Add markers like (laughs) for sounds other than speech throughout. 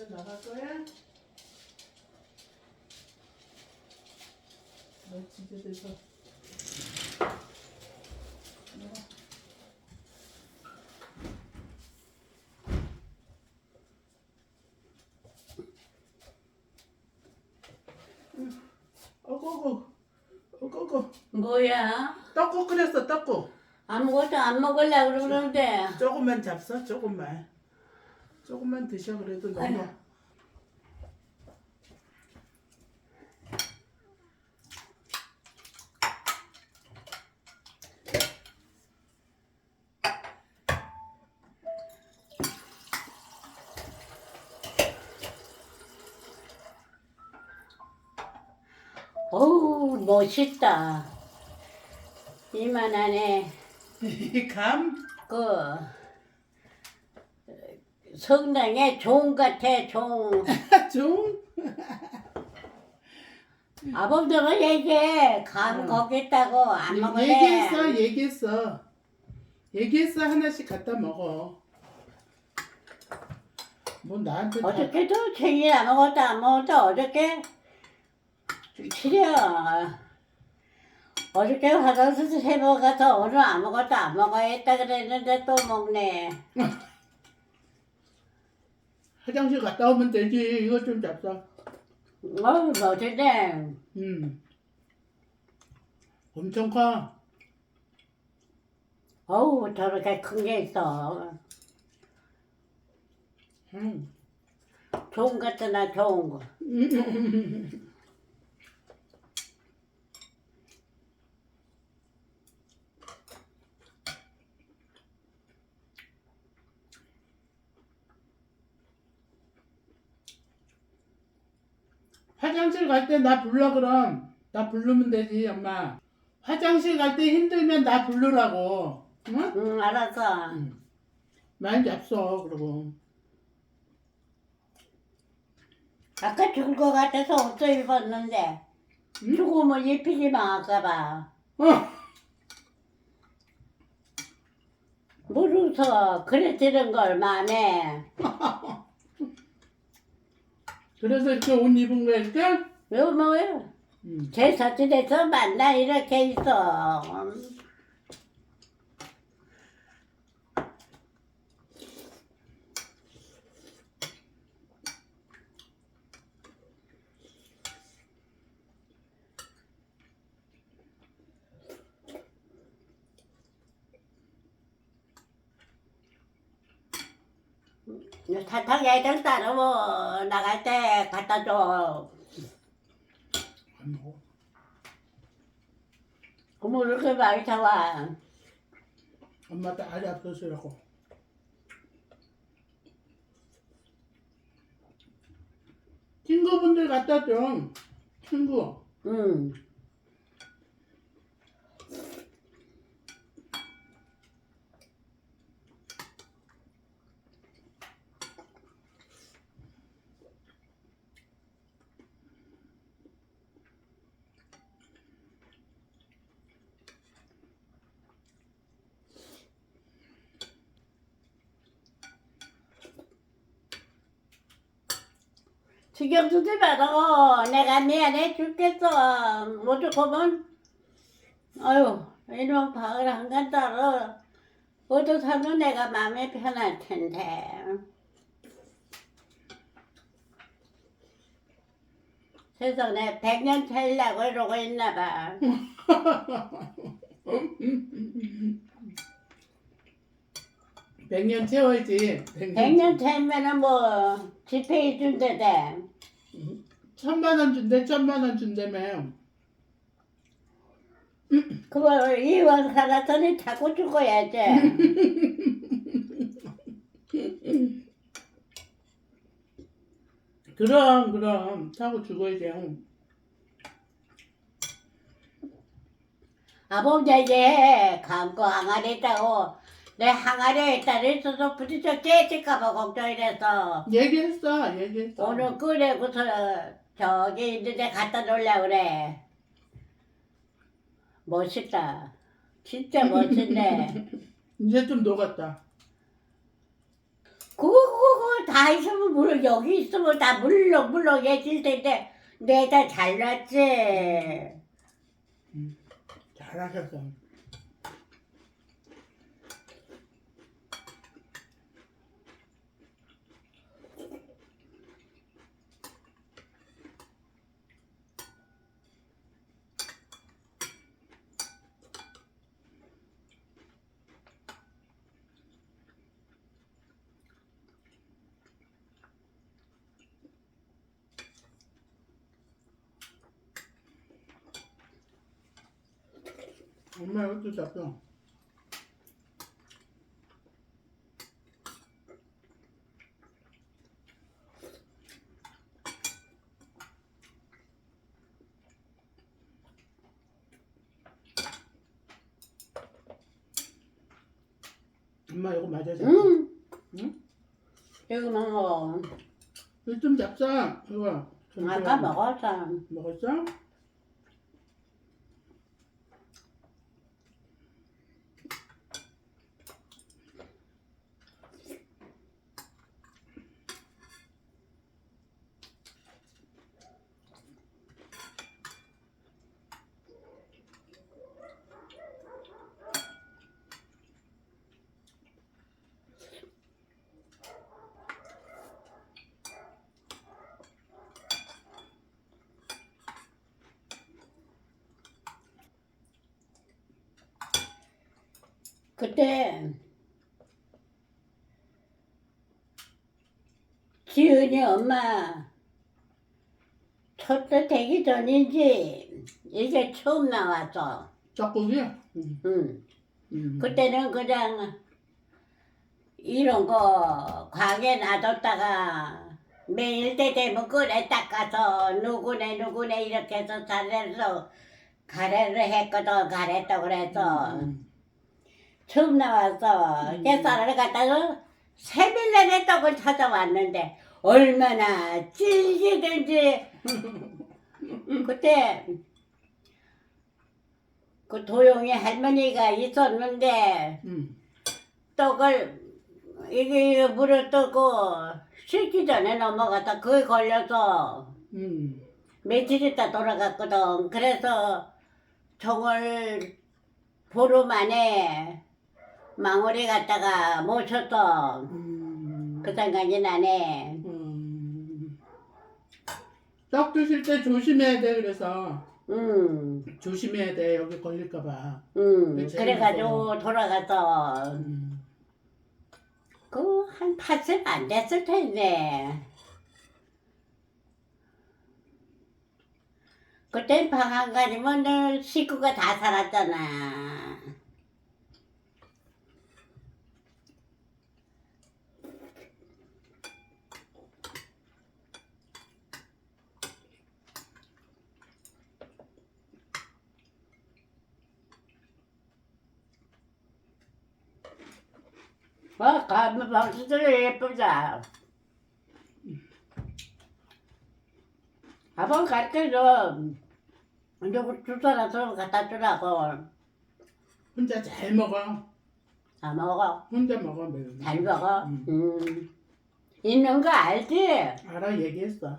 먼저 나갈 거야? 너 진짜 돼서. 어고고 어고고 뭐야? 떡국 끓였어 떡국 아무것도 안 먹으려고 그러는데. 조금만 잡숴 조금만 조금만 드셔 그래도 너무 아유. 어우, 멋있다. 이만하네. (laughs) 감 그 성당에 종 같아 종좀 (laughs) 아범들은 얘기해. 감 응. 거기 있다고 안 먹을래. 얘기했어 얘기했어. 얘기했어 하나씩 갖다 먹어. 뭐 나한테 다 어저께도 생일 안 먹었다 안 먹었다 어저께? 치려. 어저께 화장실 세번 가서 오늘 안 먹었다 안 먹어야 했다 그랬는데 또 먹네 (laughs) 화장실 갔다 오면 되지. 이거 좀 잡숴. 어우 멋지네 음. 엄청 커. 어우 저렇게 큰 게 있어. 음. 종 같으나 좋은 거 (laughs) 화장실 갈 때 나 불러 그럼. 나 부르면 되지 엄마. 화장실 갈 때 힘들면 나 부르라고. 응? 응 알았어 많이 잡숴 그러고. 아까 죽을 것 같아서 옷도 입었는데 응? 죽으면 입히지 마 아까봐. 어. 물 웃어 그래 들은 걸 마음에. (laughs) 그래서 이렇게 옷 입은 이 렇게? 왜 뭐야 응. 제사진에서 만나 이렇게 있어 사탕 애들 따르고 나갈 때 갖다 줘 안 먹어 그럼 이렇게 많이 사와 엄마 다리 아프서라고. 친구분들 갖다 줘 친구. 응. 신경 쓰지 말어. 내가 미안해 죽겠어. 못 죽으면, 아유, 이놈 방을 한간 따로 어디 살면 내가 마음이 편할 텐데. 세상에 백년 살려고 이러고 있나 봐. 백년 채워야지 백년 살면은 뭐, 집회 준대대. 천만 원 준대 천만 원 준대며 그걸 이왕 살았더니 자꾸 죽어야지. (laughs) 그럼 그럼. 타고 죽어야지 아버지에게 감고 항아리 있다고. 내 항아리에 있다를 있어서 부딪혀 깨질까봐 걱정이라서. 얘기했어 얘기했어. 오늘 끄내고서 저기 있는데 갖다 놓으려고 그래. 멋있다. 진짜 멋있네. (laughs) 이제 좀 녹았다. 그거 그거 그거 다 있으면 물론 여기 있으면 다 물렁 물렁 해질 텐데 내다 잘랐지. 잘하셨어. 엄마 이것도 잡혀. 엄마 이거 맞아 잡혀. 응. 응? 이거 먹어. 이거 좀 잡자. 이거. 아까 먹었어. 먹었어? 그때 지은이 엄마 첫째 되기 전인지 이제 처음 나왔어. 짝꿍이? 응. 응. 응. 그때는 그냥 이런 거 가게 놔뒀다가 매일 때 되면 끓에 닦아서 누구네 누구네 이렇게 해서 잘해서 가래를 했거든 가래떡 그래서 응. 처음 나와서 음. 깨쌀을 갖다가 세밀년의 떡을 찾아왔는데 얼마나 찔기든지 (laughs) 그때 그 도용이 할머니가 있었는데 응. 떡을 이게 물을 뜨고 식기 전에 넘어갔다 그에 걸려서 응. 며칠 있다 돌아갔거든 그래서 종을 보름 만에 망우리 갔다가 모셨어 음. 그 생각이 나네 음. 떡 드실 때 조심해야 돼 그래서 음, 조심해야 돼 여기 걸릴까봐. 음. 그치, 그래가지고 돌아가서 음. 그 한 8세 안 됐을 텐데 그땐 방한 가지면 늘 식구가 다 살았잖아 아, 가면 방수들 예쁘다. 아빠 갈 때는 누구 주사라서 갖다 주라고. 혼자 잘 먹어. 다 먹어. 혼자 먹어 매일. 잘 먹어. 음. 음. 있는 거 알지? 알아 얘기했어.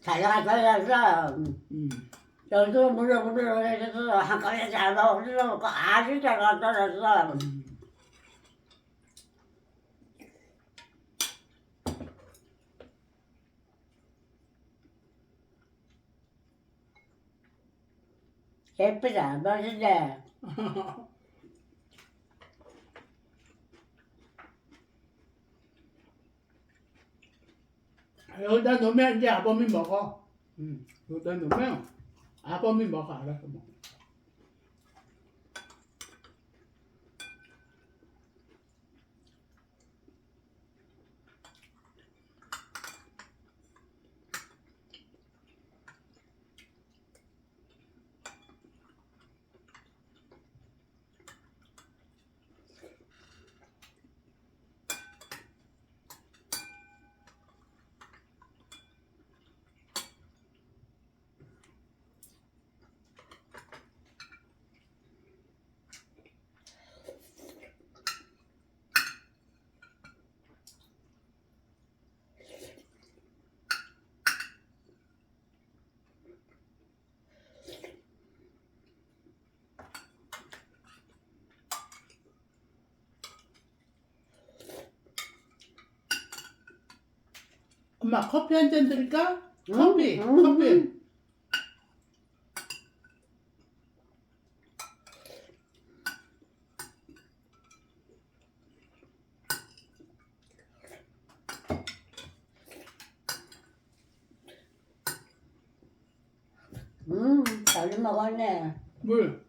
잘 가서 음. 여기서 물어 해서 한꺼번에 잘 먹으려고 아주 잘 음. 예쁘다. 멋있네. (laughs) 여기다 놓으면 이제 아범이 먹어. 음. 여기다 놓으면 아범이 먹어 알아서 엄마 커피 한 잔 드릴까? 음, 커피, 음, 커피. 음. 음, 잘 먹었네. 물.